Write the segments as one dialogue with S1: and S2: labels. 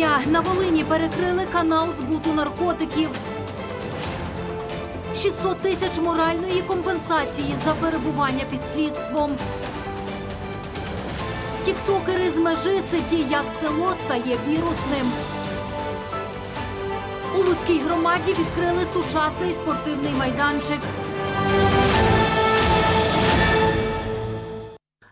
S1: вересня на Волині перекрили канал збуту наркотиків. 600 тисяч моральної компенсації за перебування під слідством. Тіктокери з межи ситі, як село стає вірусним. У Луцькій громаді відкрили сучасний спортивний майданчик.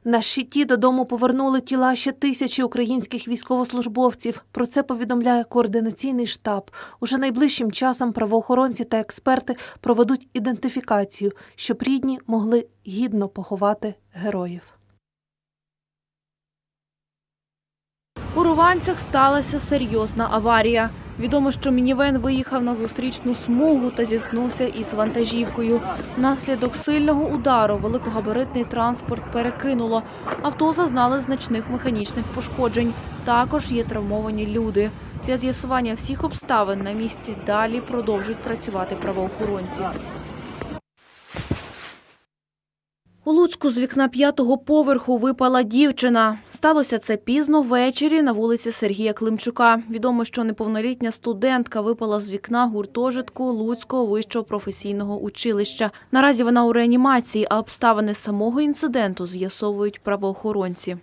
S2: На щиті додому повернули тіла ще тисячі українських військовослужбовців. Про це повідомляє координаційний штаб. Уже найближчим часом правоохоронці та експерти проведуть ідентифікацію, щоб рідні могли гідно поховати героїв.
S3: У Руванцях сталася серйозна аварія. Відомо, що мінівен виїхав на зустрічну смугу та зіткнувся із вантажівкою. Внаслідок сильного удару великогабаритний транспорт перекинуло. Авто зазнали значних механічних пошкоджень. Також є травмовані люди. Для з'ясування всіх обставин на місці далі продовжують працювати правоохоронці. У Луцьку з вікна п'ятого поверху випала дівчина. Сталося це пізно ввечері на вулиці Сергія Климчука. Відомо, що неповнолітня студентка випала з вікна гуртожитку Луцького вищого професійного училища. Наразі вона у реанімації, а обставини самого інциденту з'ясовують правоохоронці.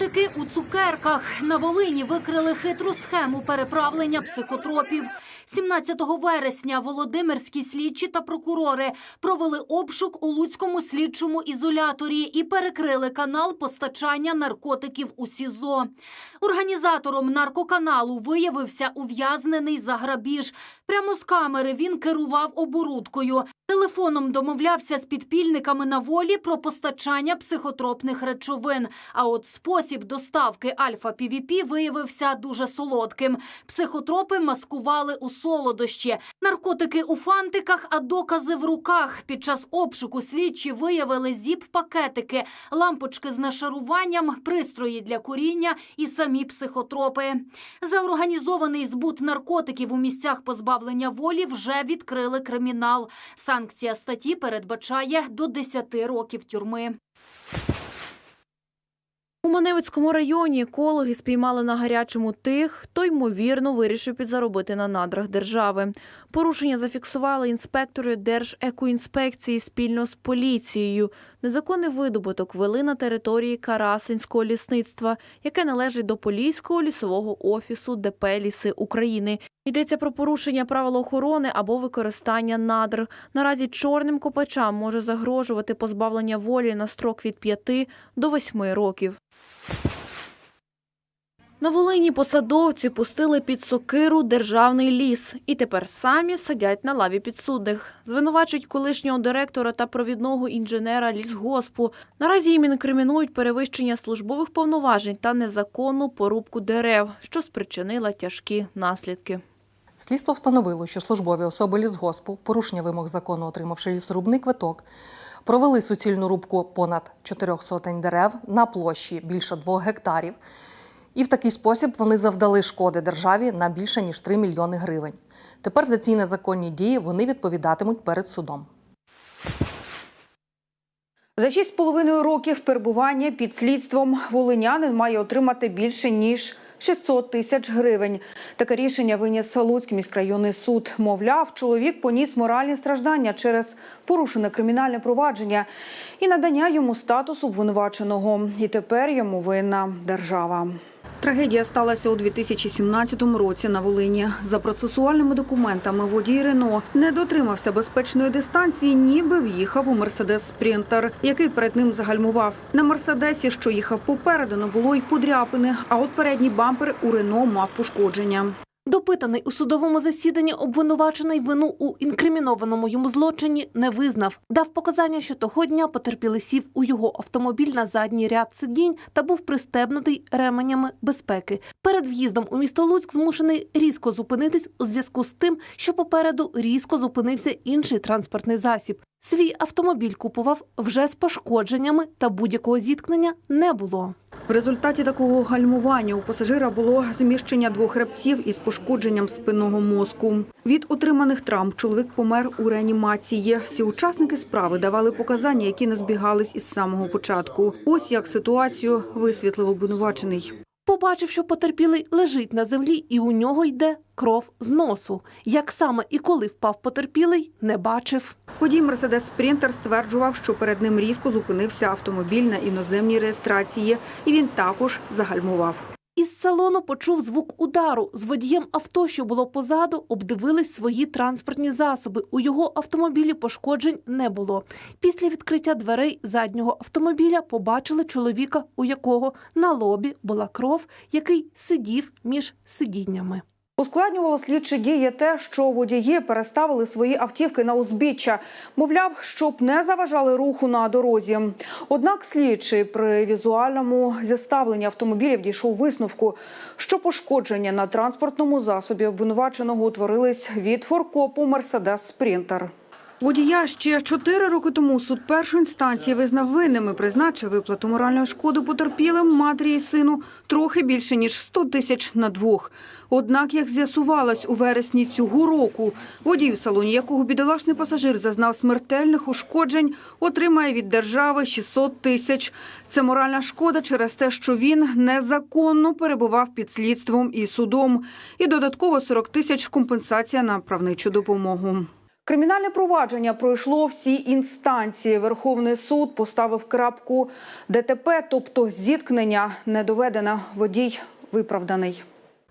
S1: Наркотики у цукерках на Волині викрили хитру схему переправлення психотропів. 17 вересня володимирські слідчі та прокурори провели обшук у Луцькому слідчому ізоляторі і перекрили канал постачання наркотиків у СІЗО. Організатором наркоканалу виявився ув'язнений за грабіж. Прямо з камери він керував оборудкою. Телефоном домовлявся з підпільниками на волі про постачання психотропних речовин. А от спосіб доставки альфа-півіпі виявився дуже солодким. Психотропи маскували у солодощі, наркотики у фантиках, а докази в руках. Під час обшуку слідчі виявили зіп-пакетики, лампочки з нашаруванням, пристрої для куріння і самі психотропи. За організований збут наркотиків у місцях позбавлення волі вже відкрили кримінал. Санкція статті передбачає до 10 років тюрми.
S3: У Маневицькому районі екологи спіймали на гарячому тих, хто ймовірно вирішив підзаробити на надрах держави. Порушення зафіксували інспектори Держекоінспекції спільно з поліцією. Незаконний видобуток вели на території Карасинського лісництва, яке належить до Поліського лісового офісу ДП «Ліси України. Йдеться про порушення правил охорони або використання надр. Наразі чорним копачам може загрожувати позбавлення волі на строк від 5 до 8 років. На Волині посадовці пустили під сокиру державний ліс і тепер самі сидять на лаві підсудних. Звинувачують колишнього директора та провідного інженера лісгоспу. Наразі їм інкримінують перевищення службових повноважень та незаконну порубку дерев, що спричинила тяжкі наслідки.
S4: Слідство встановило, що службові особи лісгоспу, в порушення вимог закону, отримавши лісорубний квиток, провели суцільну рубку понад 4 сотень дерев на площі більше 2 гектарів. І в такий спосіб вони завдали шкоди державі на більше ніж 3 мільйони гривень. Тепер за ці незаконні дії вони відповідатимуть перед судом.
S5: За 6,5 років перебування під слідством волинянин має отримати більше ніж 600 тисяч гривень. Таке рішення виніс Луцький міськрайонний суд. Мовляв, чоловік поніс моральні страждання через порушене кримінальне провадження і надання йому статусу обвинуваченого. І тепер йому винна держава. Трагедія сталася у 2017 році на Волині. За процесуальними документами водій Рено не дотримався безпечної дистанції, ніби в'їхав у Мерседес Спрінтер, який перед ним загальмував. На Мерседесі, що їхав попереду, не було й подряпини, а от передній бампер у Рено мав пошкодження.
S2: Допитаний у судовому засіданні обвинувачений вину у інкримінованому йому злочині не визнав. Дав показання, що того дня потерпілий сів у його автомобіль на задній ряд сидінь та був пристебнутий ременями безпеки. Перед в'їздом у місто Луцьк змушений різко зупинитись у зв'язку з тим, що попереду різко зупинився інший транспортний засіб. Свій автомобіль купував вже з пошкодженнями та будь-якого зіткнення не було.
S5: В результаті такого гальмування у пасажира було зміщення двох хребців із пошкодженням спинного мозку. Від отриманих травм чоловік помер у реанімації. Всі учасники справи давали показання, які не збігались із самого початку. Ось як ситуацію висвітлив обвинувачений.
S2: Побачив, що потерпілий лежить на землі і у нього йде кров з носу. Як саме і коли впав потерпілий, не бачив.
S5: Водій Мерседес Спрінтер стверджував, що перед ним різко зупинився автомобіль на іноземній реєстрації, і він також загальмував.
S2: Із салону почув звук удару. З водієм авто, що було позаду, обдивились свої транспортні засоби. У його автомобілі пошкоджень не було. Після відкриття дверей заднього автомобіля побачили чоловіка, у якого на лобі була кров, який сидів між сидіннями.
S5: Ускладнювало слідчі дії те, що водії переставили свої автівки на узбіччя. Мовляв, щоб не заважали руху на дорозі. Однак слідчий при візуальному зіставленні автомобілів дійшов висновку, що пошкодження на транспортному засобі обвинуваченого утворились від форкопу «Мерседес Спрінтер». Водія ще чотири роки тому суд першої інстанції визнав винними, призначив виплату моральної шкоди потерпілим матері і сину трохи більше ніж 100 тисяч на двох. Однак, як з'ясувалось у вересні цього року, водій у салоні якого бідолашний пасажир зазнав смертельних ушкоджень, отримає від держави 600 тисяч. Це моральна шкода через те, що він незаконно перебував під слідством і судом. І додатково 40 тисяч компенсація на правничу допомогу. Кримінальне провадження пройшло всі інстанції. Верховний суд поставив крапку ДТП, тобто зіткнення не доведено, водій виправданий.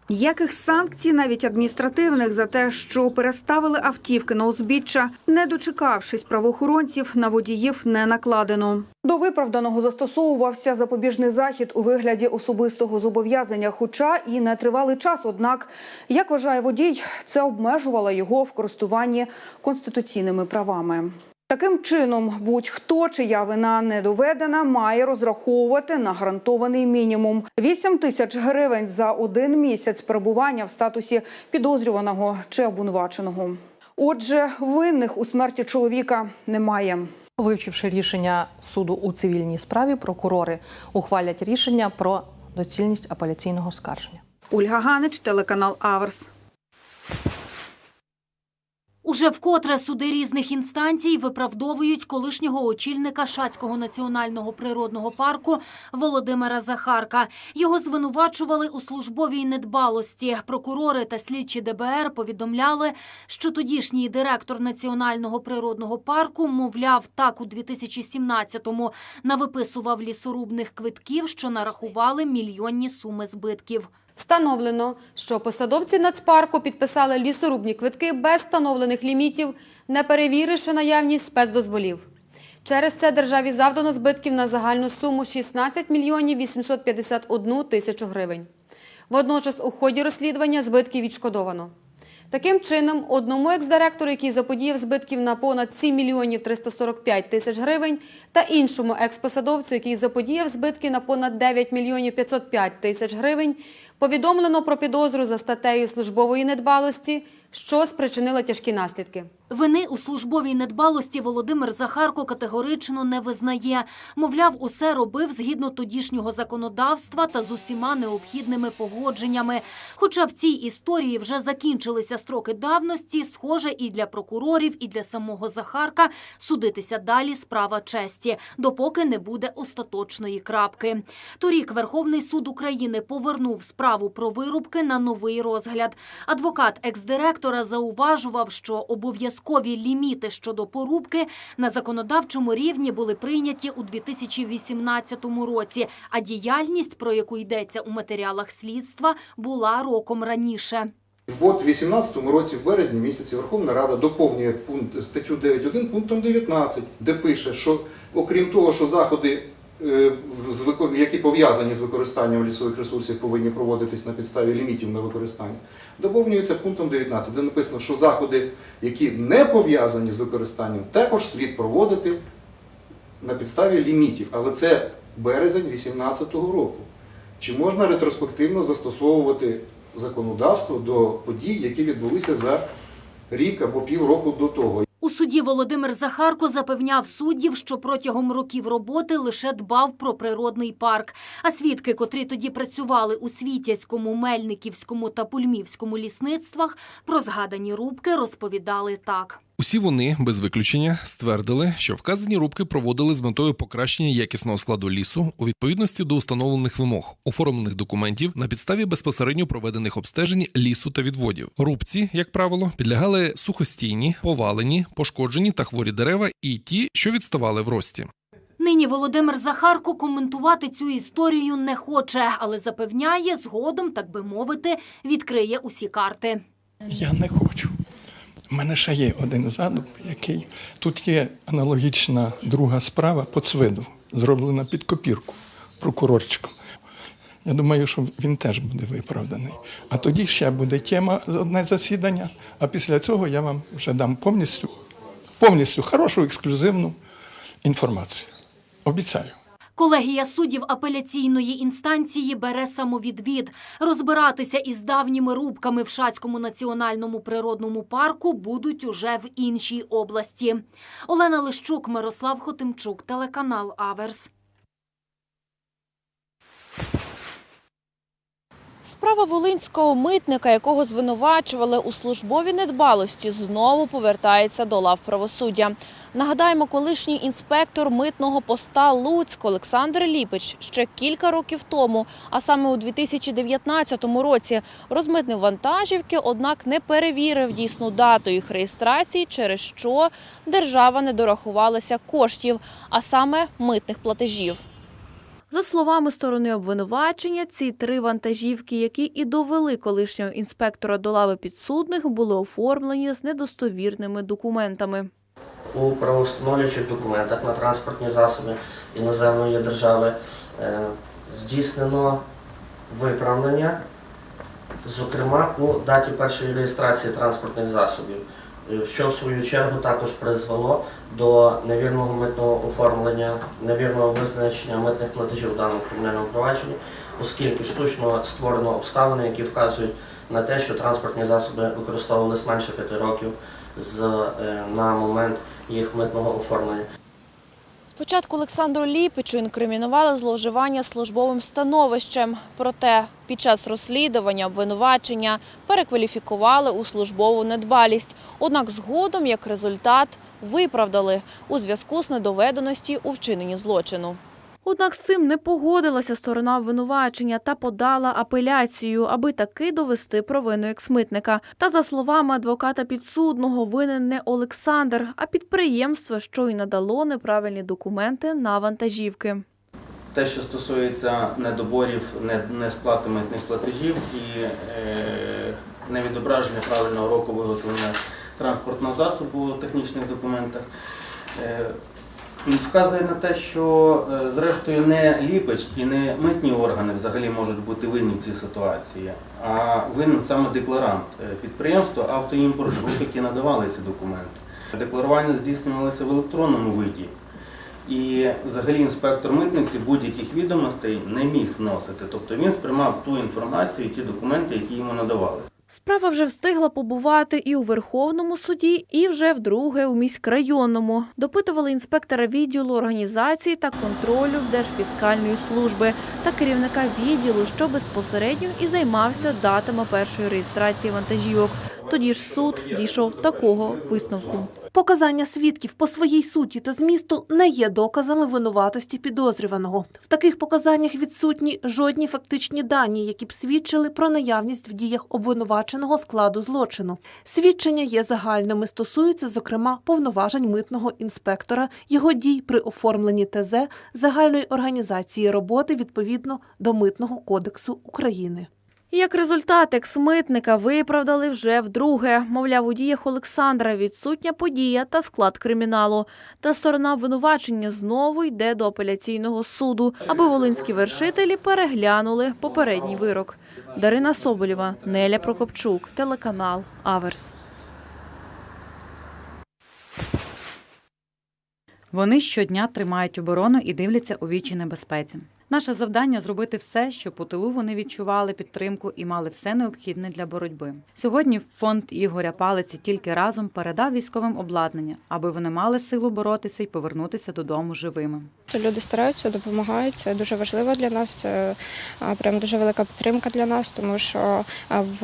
S5: Ніяких санкцій, навіть адміністративних, за те, що переставили автівки на узбіччя, не дочекавшись правоохоронців, на водіїв не накладено. До виправданого застосовувався запобіжний захід у вигляді особистого зобов'язання, хоча і не тривалий час. Однак, як вважає водій, це обмежувало його в користуванні конституційними правами. Таким чином, будь-хто, чия вина не доведена, має розраховувати на гарантований мінімум 8 тисяч гривень за один місяць перебування в статусі підозрюваного чи обвинуваченого. Отже, винних у смерті чоловіка немає.
S4: Вивчивши рішення суду у цивільній справі, прокурори ухвалять рішення про доцільність апеляційного скарження.
S5: Ольга Ганич, телеканал Аверс.
S1: Уже вкотре суди різних інстанцій виправдовують колишнього очільника Шацького національного природного парку Володимира Захарка. Його звинувачували у службовій недбалості. Прокурори та слідчі ДБР повідомляли, що тодішній директор національного природного парку, мовляв, так у 2017-му навиписував лісорубних квитків, що нарахували мільйонні суми збитків.
S6: Встановлено, що посадовці нацпарку підписали лісорубні квитки без встановлених лімітів, не перевіривши наявність спецдозволів. Через це державі завдано збитків на загальну суму 16 мільйонів 851 тисячу гривень. Водночас у ході розслідування збитків відшкодовано. Таким чином, одному екс-директору, який заподіяв збитків на понад 7 мільйонів 345 тисяч гривень, та іншому екс-посадовцю, який заподіяв збитки на понад 9 мільйонів 505 тисяч гривень, повідомлено про підозру за статтею службової недбалості, що спричинила тяжкі наслідки.
S1: Вини у службовій недбалості Володимир Захарко категорично не визнає. Мовляв, усе робив згідно тодішнього законодавства та з усіма необхідними погодженнями. Хоча в цій історії вже закінчилися строки давності, схоже, і для прокурорів, і для самого Захарка судитися далі справа честі, допоки не буде остаточної крапки. Торік Верховний суд України повернув справу про вирубки на новий розгляд. Адвокат екс-директора зауважував, що обов'язкові ліміти щодо порубки на законодавчому рівні були прийняті у 2018 році, а діяльність, про яку йдеться у матеріалах слідства, була роком раніше.
S7: От у 2018 році, в березні місяці, Верховна Рада доповнює пункт статтю 9.1 пунктом 19, де пише, що окрім того, що заходи, які пов'язані з використанням лісових ресурсів, повинні проводитись на підставі лімітів на використання, доповнюється пунктом 19, де написано, що заходи, які не пов'язані з використанням, також слід проводити на підставі лімітів. Але це березень 2018 року. Чи можна ретроспективно застосовувати законодавство до подій, які відбулися за рік або півроку до того?
S1: Суді Володимир Захарко запевняв суддів, що протягом років роботи лише дбав про природний парк. А свідки, котрі тоді працювали у Світязькому, Мельниківському та Пульмівському лісництвах, про згадані рубки розповідали так.
S8: Усі вони без виключення ствердили, що вказані рубки проводили з метою покращення якісного складу лісу у відповідності до установлених вимог, оформлених документів на підставі безпосередньо проведених обстежень лісу та відводів. Рубці, як правило, підлягали сухостійні, повалені, пошкоджені та хворі дерева і ті, що відставали в рості.
S1: Нині Володимир Захарко коментувати цю історію не хоче, але запевняє, згодом, так би мовити, відкриє усі карти.
S9: Я не хочу. У мене ще є один задум, який тут є аналогічна друга справа по цвиду, зроблена під копірку прокурорчиком. Я думаю, що він теж буде виправданий. А тоді ще буде тема одне засідання, а після цього я вам вже дам повністю, повністю хорошу ексклюзивну інформацію. Обіцяю.
S1: Колегія суддів апеляційної інстанції бере самовідвід. Розбиратися із давніми рубками в Шацькому національному природному парку будуть уже в іншій області. Олена Лищук, Мирослав Хотимчук, телеканал Аверс.
S3: Справа волинського митника, якого звинувачували у службовій недбалості, знову повертається до лав правосуддя. Нагадаємо, колишній інспектор митного поста Луцьк Олександр Ліпич ще кілька років тому, а саме у 2019 році, розмитнив вантажівки, однак не перевірив дійсну дату їх реєстрації, через що держава не дорахувалася коштів, а саме митних платежів. За словами сторони обвинувачення, ці три вантажівки, які і довели колишнього інспектора до лави підсудних, були оформлені з недостовірними документами.
S10: У правоустановлюючих документах на транспортні засоби іноземної держави е, здійснено виправлення, зокрема у даті першої реєстрації транспортних засобів, що в свою чергу також призвело до невірного митного оформлення, невірного визначення митних платежів в даному кримінальному провадженні, оскільки штучно створено обставини, які вказують на те, що транспортні засоби використовувалися менше п'яти років з, е, на момент їх митного оформлення.
S3: Спочатку Олександру Ліпичу інкримінували зловживання службовим становищем. Проте під час розслідування обвинувачення перекваліфікували у службову недбалість. Однак згодом, як результат, виправдали у зв'язку з недоведеності у вчиненні злочину. Однак з цим не погодилася сторона обвинувачення та подала апеляцію, аби таки довести провину ексмитника. Та за словами адвоката підсудного, винен не Олександр, а підприємство, що й надало неправильні документи на вантажівки.
S11: Те, що стосується недоборів, несплати митних платежів і е, невідображення правильного року виготовлення транспортного засобу у технічних документах, е, вказує на те, що е, зрештою не ліпич і не митні органи взагалі можуть бути винні в цій ситуації, а винен саме декларант е, підприємства «Автоімпорт Груп», які надавали ці документи. Декларування здійснювалося в електронному виді. І взагалі інспектор митниці будь-яких відомостей не міг вносити. Тобто він сприймав ту інформацію і ті документи, які йому надавали.
S3: Справа вже встигла побувати і у Верховному суді, і вже вдруге у міськрайонному. Допитували інспектора відділу організації та контролю Держфіскальної служби та керівника відділу, що безпосередньо і займався датами першої реєстрації вантажівок. Тоді ж суд дійшов такого висновку.
S2: Показання свідків по своїй суті та змісту не є доказами винуватості підозрюваного. В таких показаннях відсутні жодні фактичні дані, які б свідчили про наявність в діях обвинуваченого складу злочину. Свідчення є загальними, стосуються, зокрема, повноважень митного інспектора, його дій при оформленні ТЗ загальної організації роботи відповідно до Митного кодексу України.
S3: Як результат, ексмитника виправдали вже вдруге. Мовляв, у діях Олександра відсутня подія та склад криміналу. Та сторона обвинувачення знову йде до апеляційного суду, аби волинські вершителі переглянули попередній вирок. Дарина Соболєва, Неля Прокопчук, телеканал Аверс.
S12: Вони щодня тримають оборону і дивляться у вічі небезпеці. Наше завдання зробити все, щоб у тилу вони відчували підтримку і мали все необхідне для боротьби. Сьогодні фонд Ігоря Палиці тільки разом передав військовим обладнання, аби вони мали силу боротися і повернутися додому живими.
S13: Люди стараються, допомагають. Це дуже важливо для нас. Це прям дуже велика підтримка для нас, тому що в,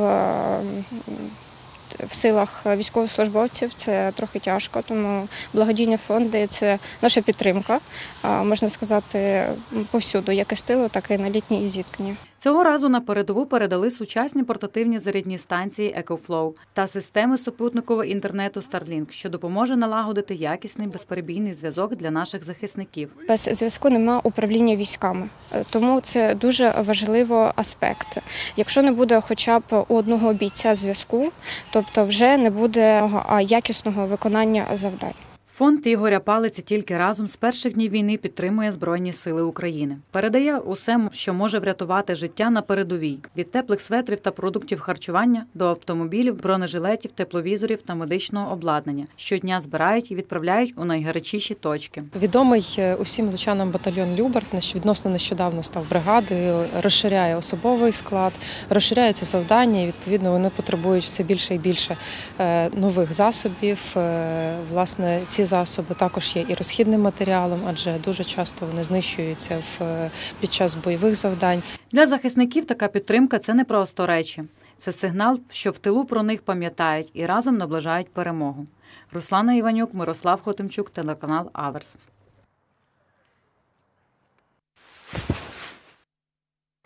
S13: в силах військовослужбовців це трохи тяжко. Тому благодійні фонди це наша підтримка. Можна сказати, повсюду, як і з тилу, так і на літній зіткненні.
S12: Цього разу на передову передали сучасні портативні зарядні станції EcoFlow та системи супутникового інтернету Starlink, що допоможе налагодити якісний безперебійний зв'язок для наших захисників.
S13: Без зв'язку немає управління військами, Е, тому це дуже важливий аспект. Якщо не буде хоча б у одного бійця зв'язку, тобто вже не буде якісного виконання завдань.
S12: Фонд Ігоря Палиці тільки разом з перших днів війни підтримує Збройні Сили України. Передає усе, що може врятувати життя на передовій від теплих светрів та продуктів харчування до автомобілів, бронежилетів, тепловізорів та медичного обладнання. Щодня збирають і відправляють у найгарячіші точки.
S14: Відомий е, усім лучанам батальйон Люберт відносно нещодавно став бригадою, розширяє особовий склад, розширяються завдання. І відповідно вони потребують все більше і більше е, нових засобів. Е, Власне, ці засоби також є і розхідним матеріалом, адже дуже часто вони знищуються в е, під час бойових завдань.
S12: Для захисників така підтримка це не просто речі. Це сигнал, що в тилу про них пам'ятають і разом наближають перемогу. Руслана Іванюк, Мирослав Хотимчук, телеканал Аверс.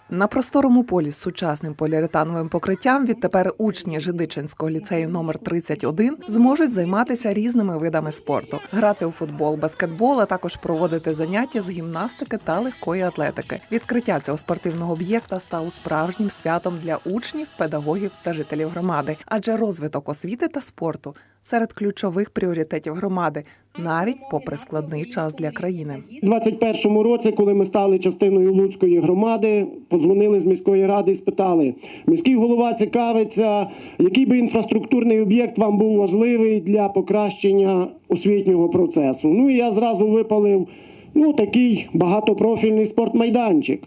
S15: На просторому полі з сучасним поліуретановим покриттям відтепер учні Жидичинського ліцею номер 31 зможуть займатися різними видами спорту, грати у футбол, баскетбол, а також проводити заняття з гімнастики та легкої атлетики. Відкриття цього спортивного об'єкта стало справжнім святом для учнів, педагогів та жителів громади, адже розвиток освіти та спорту серед ключових пріоритетів громади, навіть попри складний час для країни.
S16: У 21-му році, коли ми стали частиною Луцької громади, подзвонили з міської ради і спитали: міський голова цікавиться, який би інфраструктурний об'єкт вам був важливий для покращення освітнього процесу. Ну і я зразу випалив ну, такий багатопрофільний спортмайданчик.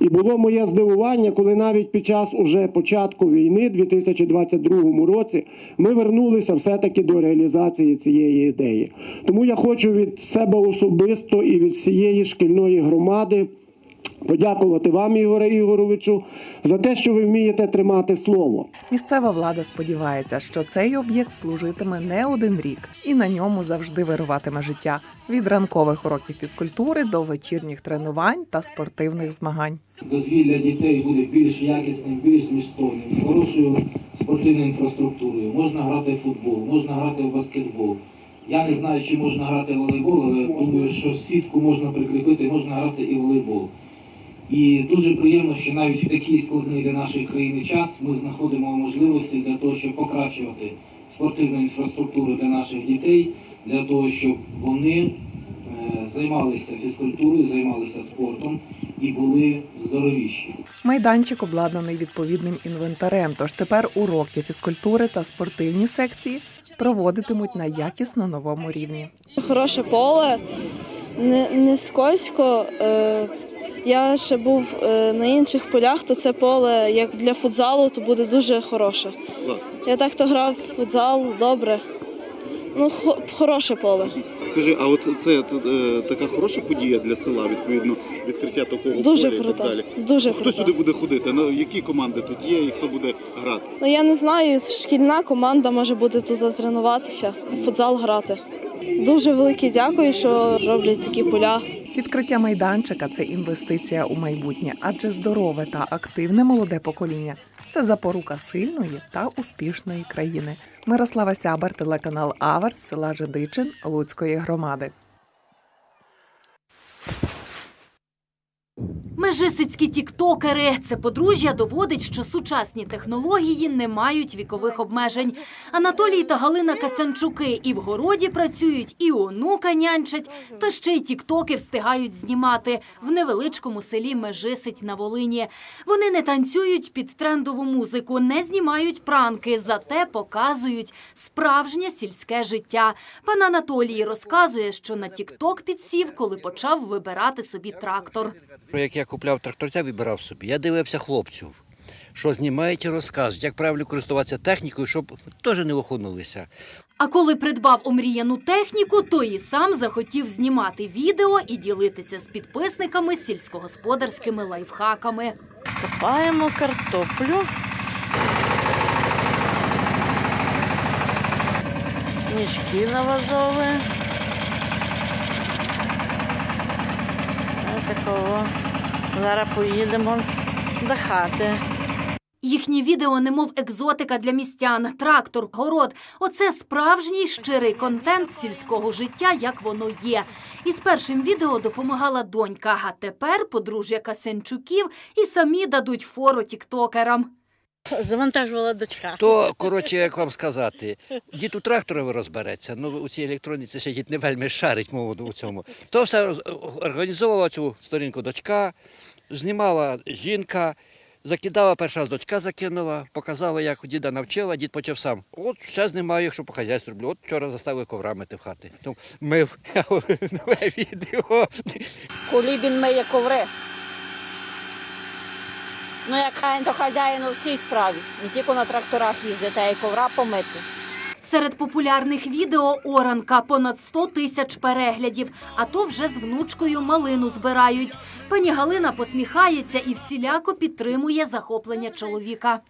S16: І було моє здивування, коли навіть під час уже початку війни, 2022 році, ми вернулися все-таки до реалізації цієї ідеї. Тому я хочу від себе особисто і від всієї шкільної громади подякувати вам, Ігоре Ігоровичу, за те, що ви вмієте тримати слово.
S15: Місцева влада сподівається, що цей об'єкт служитиме не один рік, і на ньому завжди вируватиме життя від ранкових уроків фізкультури до вечірніх тренувань та спортивних змагань.
S17: дозвілля дітей буде більш якісним, більш змістовним, з хорошою спортивною інфраструктурою. Можна грати в футбол, можна грати в баскетбол. Я не знаю, чи можна грати в волейбол, але думаю, що сітку можна прикріпити, можна грати і в волейбол. І дуже приємно, що навіть в такий складний для нашої країни час ми знаходимо можливості для того, щоб покращувати спортивну інфраструктуру для наших дітей, для того, щоб вони е, займалися фізкультурою, займалися спортом і були здоровіші.
S15: Майданчик обладнаний відповідним інвентарем. Тож тепер уроки фізкультури та спортивні секції проводитимуть на якісно новому рівні.
S18: Хороше поле, не, не скользько. Е, я ще був е, на інших полях, то це поле як для футзалу, то буде дуже хороше. Я так то грав в футзал добре. Ну, хо- хороше поле.
S19: Скажи, а от це е, така хороша подія для села, відповідно, відкриття такого
S18: Дуже
S19: поля і так далі.
S18: Дуже
S19: хто
S18: круто.
S19: сюди буде ходити? Ну, які команди тут є і хто буде грати?
S18: Ну я не знаю, шкільна команда може буде тут тренуватися, футзал грати. Дуже велике дякую, що роблять такі поля.
S15: Відкриття майданчика це інвестиція у майбутнє, адже здорове та активне молоде покоління це запорука сильної та успішної країни. Мирослава Сябар, телеканал Аверс, села Жидичин, Луцької громади.
S1: Межисицькі тіктокери. Це подружжя доводить, що сучасні технології не мають вікових обмежень. Анатолій та Галина Касянчуки і в городі працюють, і онука нянчать, та ще й тіктоки встигають знімати в невеличкому селі Межисить на Волині. Вони не танцюють під трендову музику, не знімають пранки, зате показують справжнє сільське життя. Пан Анатолій розказує, що на тікток підсів, коли почав вибирати собі трактор.
S20: Як я купляв тракторця, вибирав собі, я дивився хлопців, що знімають і розказують, як правильно користуватися технікою, щоб теж не охонулися.
S1: А коли придбав омріяну техніку, то і сам захотів знімати відео і ділитися з підписниками сільськогосподарськими лайфхаками.
S21: Копаємо картоплю. Мішки навазові. Ось такого. Зараз поїдемо до хати.
S1: Їхні відео немов екзотика для містян, трактор, город. Оце справжній щирий контент сільського життя, як воно є. Із першим відео допомагала донька, а тепер подружжя Касенчуків і самі дадуть фору тіктокерам.
S21: Завантажувала дочка.
S20: То, коротше, як вам сказати, дід у тракторові розбереться, ну у цій електроніці ще дід не вельми шарить мову у цьому. То все організовувала цю сторінку дочка, знімала жінка, закидала перша раз дочка закинула, показала, як діда навчила, дід почав сам. От ще знімаю, якщо по хазяйству роблю. От вчора заставили ковра мити в хати. Тому мив нове відео.
S21: Кулібін миє коври. Ну, як хай то хазяїн у всій справі. Не тільки на тракторах їздити, а й ковра помити.
S1: Серед популярних відео оранка понад 100 тисяч переглядів, а то вже з внучкою малину збирають. Пані Галина посміхається і всіляко підтримує захоплення чоловіка.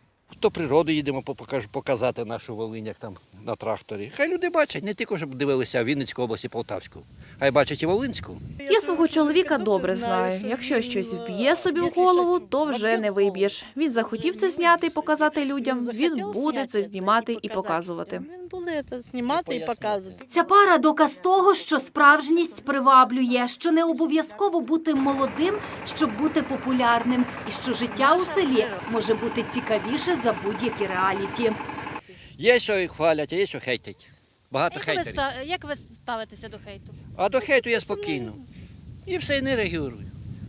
S20: То природу їдемо по- показати нашу Волинь, як там на тракторі. Хай люди бачать, не тільки щоб дивилися Вінницьку область і Полтавську, а й бачать і Волинську.
S3: Я свого чоловіка добре знаю. Якщо щось вб'є собі в голову, то вже не виб'єш. Він захотів це зняти і показати людям. Він буде це знімати і показувати.
S21: Він буде це знімати і показувати.
S1: Ця пара доказ того, що справжність приваблює, що не обов'язково бути молодим, щоб бути популярним, і що життя у селі може бути цікавіше за будь-які реаліті.
S20: Є, що їх хвалять, а є, що хейтять. Багато
S22: Як ви,
S20: хейтерів.
S22: ста- як ви ставитеся до хейту?
S20: А до хейту я спокійно. І все, і не реагую.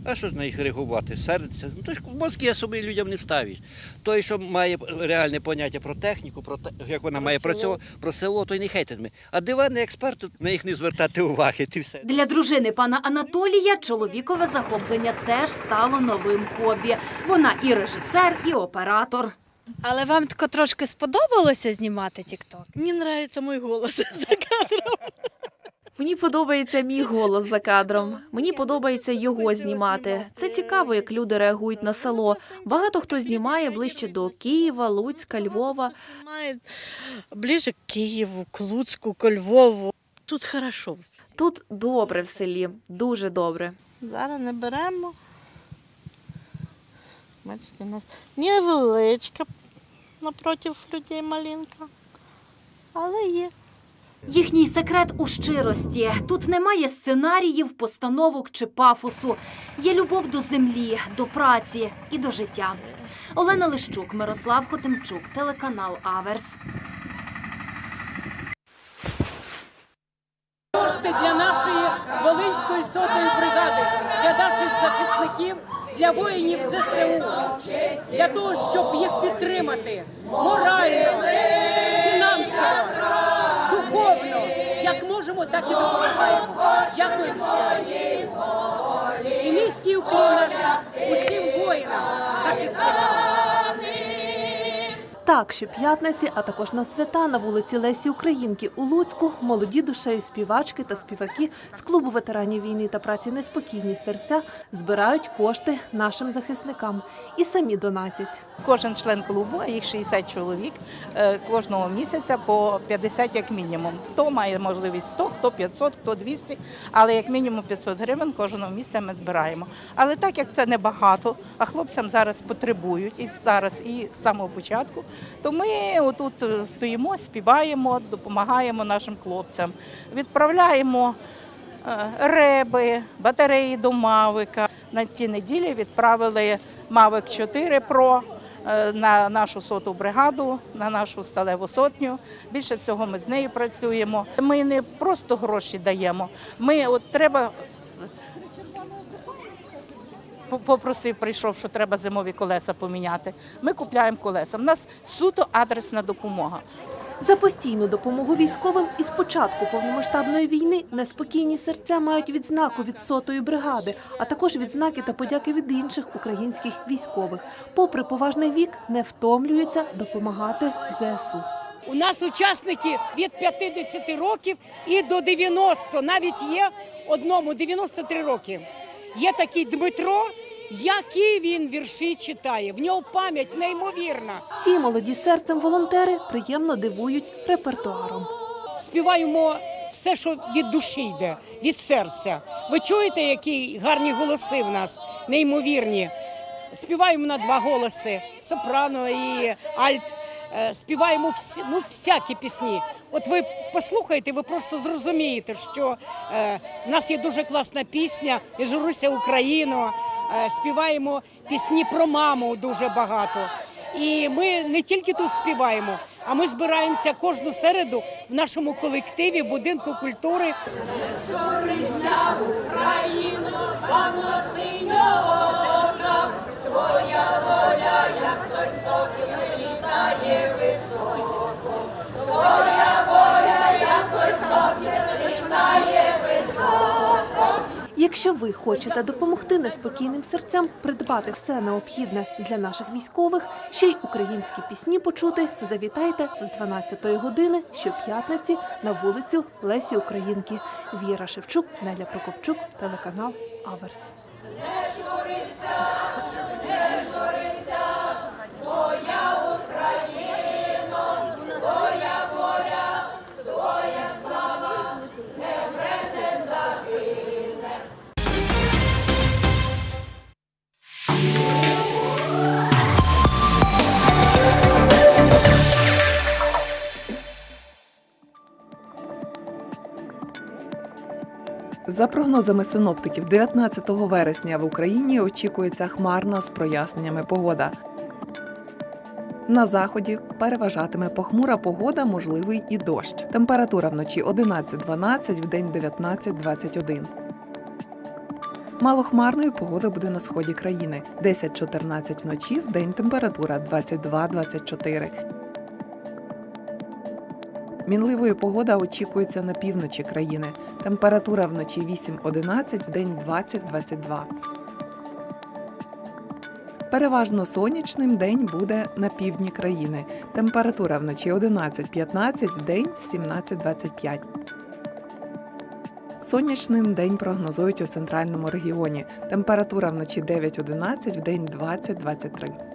S20: А що ж на їх реагувати? Сердиться. Ну, то ж в мозки собі людям не вставиш. Той, що має реальне поняття про техніку, про те, як вона має працювати, про село, той не хейтитиме. А диванний експерт на їх не звертати уваги. Ти все.
S1: Для дружини пана Анатолія чоловікове захоплення теж стало новим хобі. Вона і режисер, і оператор.
S22: Але вам тако трошки сподобалося знімати тікток?
S21: Мені подобається мій голос за кадром.
S3: Мені подобається мій голос за кадром. Мені подобається його знімати. Це цікаво, як люди реагують на село. Багато хто знімає ближче до Києва, Луцька, Львова.
S21: Має ближче к Києву, к Луцьку, к Львову. Тут хорошо.
S3: Тут добре в селі, дуже добре.
S21: Зараз не беремо. Бачите, у нас невеличка напроти людей малинка. Але є.
S1: Їхній секрет у щирості. Тут немає сценаріїв, постановок чи пафосу. Є любов до землі, до праці і до життя. Олена Лищук, Мирослав Хотимчук, телеканал Аверс.
S23: Кошти для нашої Волинської сотої бригади, для наших захисників, для воїнів ЗСУ, для того, щоб їх підтримати морально, фінансово, духовно. Як можемо, так і допомагаємо. Дякуємо ще. І низький уклон нашим усім воїнам, захисникам.
S2: Так, щоп'ятниці, а також на свята на вулиці Лесі Українки у Луцьку молоді душею співачки та співаки з клубу ветеранів війни та праці неспокійні серця збирають кошти нашим захисникам і самі донатять.
S24: Кожен член клубу, а їх 60 чоловік, е, кожного місяця по 50 як мінімум. Хто має можливість 100, хто 500, хто 200, але як мінімум 500 гривень кожного місяця ми збираємо. Але так як це небагато, а хлопцям зараз потребують і зараз, і з самого початку, то ми отут е, стоїмо, співаємо, допомагаємо нашим хлопцям, відправляємо е, реби, батареї до мавика, на ті неділі відправили Mavic 4 Pro е, на нашу соту бригаду, на нашу сталеву сотню. Більше всього ми з нею працюємо. Ми не просто гроші даємо. Ми от треба. по- Попросив, прийшов, що треба зимові колеса поміняти. Ми купляємо колеса. У нас суто адресна допомога.
S2: За постійну допомогу військовим із початку повномасштабної війни неспокійні серця мають відзнаку від сотої бригади, а також відзнаки та подяки від інших українських військових. Попри поважний вік, не втомлюються допомагати ЗСУ.
S23: У нас учасники від 50 років і до 90, навіть є одному 93 роки. Є такий Дмитро, які він вірші читає. В нього пам'ять неймовірна.
S2: Ці молоді серцем волонтери приємно дивують репертуаром.
S23: Співаємо все, що від душі йде, від серця. Ви чуєте, які гарні голоси в нас, неймовірні. Співаємо на два голоси: сопрано і альт. Е, Співаємо всі, ну, всякі пісні. От ви послухайте, ви просто зрозумієте, що е, в нас є дуже класна пісня «Я журуся Україну. Е, співаємо пісні про маму дуже багато. І ми не тільки тут співаємо, а ми збираємося кожну середу в нашому колективі будинку культури. Україно, твоя доля, як
S2: Якщо ви хочете допомогти неспокійним серцям придбати все необхідне для наших військових, ще й українські пісні почути, завітайте з 12-ї години щоп'ятниці на вулицю Лесі Українки. Віра Шевчук, Неля Прокопчук, телеканал Аверс.
S15: За прогнозами синоптиків, 19 вересня в Україні очікується хмарна з проясненнями погода. На заході переважатиме похмура погода, можливий і дощ. Температура вночі 11-12, вдень 19-21. Малохмарною погода буде на сході країни 10-14 вночі, вдень температура 22-24. Мінливою погода очікується на півночі країни. Температура вночі 8-11, вдень 20-22. Переважно сонячним день буде на півдні країни. Температура вночі 11-15, вдень 17-25. Сонячним день прогнозують у центральному регіоні. Температура вночі 9-11, вдень 20-23.